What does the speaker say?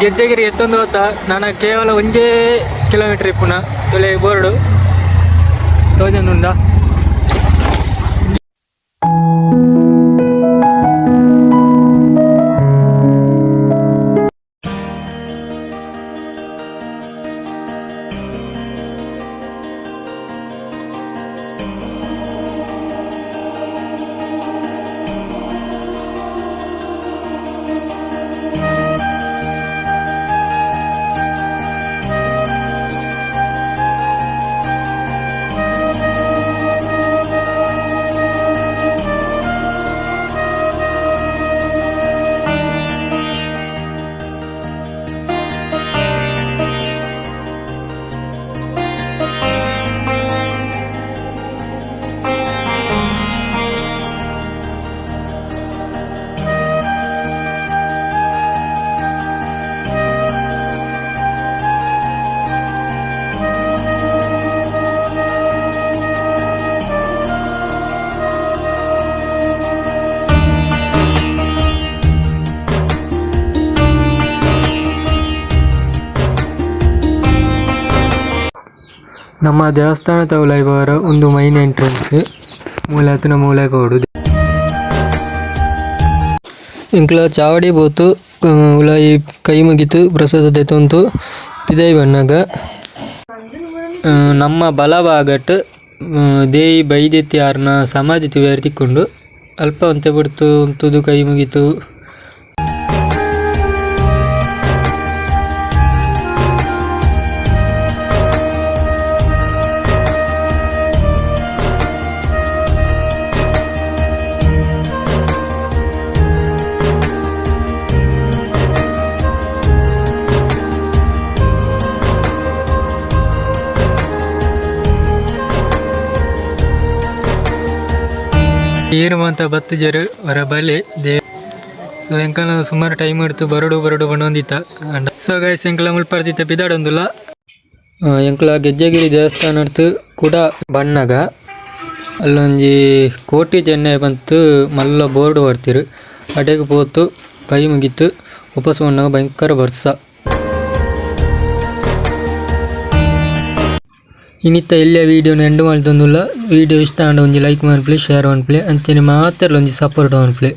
ಗೆಜ್ಜೆಗಿರಿ ಎತ್ತೊಂದು ಹೋತ. ನಾನು ಕೇವಲ ಒಂದೇ ಕಿಲೋಮೀಟರ್ ಇಪ್ಪುನ ತೊಲೆ ಬೋರ್ಡು. ತೋಜನುಂಡ ನಮ್ಮ ದೇವಸ್ಥಾನ ತವಲೈಬವರ ಒಂದು ಮೈನ್ ಎಂಟ್ರೆನ್ಸ್ ಮೂಲತನ ಮೂಲೆ ಇಂಕ್ಲ ಚಾವಡಿ ಬೋತು ಉಲಾಯಿ ಕೈ ಮುಗಿತು, ಪ್ರಸಾದ ತೆತ್ತೊಂತು, ಪಿದೈ ಬಣ್ಣಗ. ನಮ್ಮ ಬಲಭಾಗಟ್ ದೇಯಿ ಆರ್ನ ಸಮಾಧಿ ತಿಕ್ಕೊಂಡು ಅಲ್ಪ ಅಂತೆ ಬಿಡ್ತು ಕೈ ಮುಗಿತು. ನೀರು ಅಂತ ಬತ್ತು ಜರು ಹೊರ ಬಲೆ ದೇ ಸೊ ಎಂಕಲ್ನ ಸುಮಾರು ಟೈಮ್ ಇಡ್ತು ಬರಡು ಬರಡು ಬಣ್ಣೊಂದಿತ್ತ ಸೊ ಗೈಸ್ ಎಂಕಲ ಮುಳ್ಪರ್ದಿತ್ತ ಬಿದಾಡೊಂದುಲ್ಲ. ಎಂಕಲ ಗೆಜ್ಜೆಗಿರಿ ದೇವಸ್ಥಾನ ಇಡ್ತು ಕೂಡ ಬಣ್ಣಗ. ಅಲ್ಲೊಂಜಿ ಕೋಟಿ ಚೆನ್ನೈ ಬಂತು, ಮಲ್ಲ ಬೋರ್ಡ್ ಬರ್ತಿರು ಅಡೆಗೆ ಪೋತು, ಕೈ ಮುಗಿತು ಬಣ್ಣಗ ಭಯಂಕರ ಬರ್ಸ. ಇನ್ನಿತ್ತ ಇಲ್ಲೇ ವೀಡಿಯೋನ ಎಂಡ್ ಮಾಡ್ತೊಂದುಲ್ಲ ವೀಡಿಯೋ ಇಷ್ಟ ಆಂಡ ಒಂಜಿ ಲೈಕ್ ಮಾಡ್ಪ್ಲೆ ಶೇರ್ ಮಾಡ್ಪ್ಲೆ ಅಂಚನೆ ಮಾತ್ರ ಒಂಜಿ ಸಪೋರ್ಟ್ ಮಾಡ್ಪ್ಲೆ